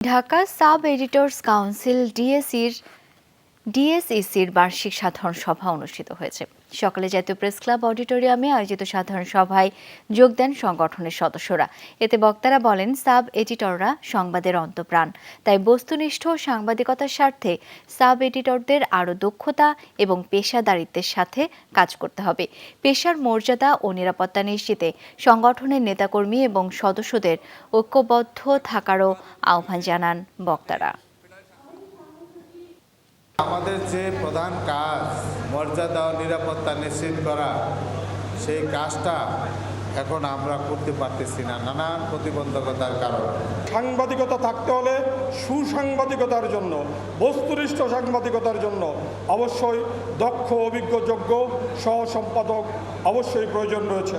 Dhaka sub editors council ডিএসির ডিএসইসির বার্ষিক সাধারণ সভা অনুষ্ঠিত হয়েছে। সকালে জাতীয় প্রেস ক্লাব অডিটোরিয়ামে আয়োজিত সাধারণ সভায় যোগ দেন সংগঠনের সদস্যরা। এতে বক্তারা বলেন, সাব এডিটররা সংবাদের অন্তপ্রাণ। তাই বস্তুনিষ্ঠ সাংবাদিকতার স্বার্থে সাব এডিটরদের আরও দক্ষতা এবং পেশাদারিত্বের সাথে কাজ করতে হবে। পেশার মর্যাদা ও নিরাপত্তা নিশ্চিতে সংগঠনের নেতাকর্মী এবং সদস্যদের ঐক্যবদ্ধ থাকারও আহ্বান জানান বক্তারা। আমাদের যে প্রধান কাজ, মর্যাদা ও নিরাপত্তা নিশ্চিত করা, সেই কাজটা এখন আমরা করতে পারতেছি না। নানান প্রতিবন্ধকতার কারণে। সাংবাদিকতা থাকতে হলে সুসাংবাদিকতার জন্য, বস্তুনিষ্ঠ সাংবাদিকতার জন্য অবশ্যই দক্ষ, অভিজ্ঞ, যোগ্য সহ সম্পাদক অবশ্যই প্রয়োজন রয়েছে।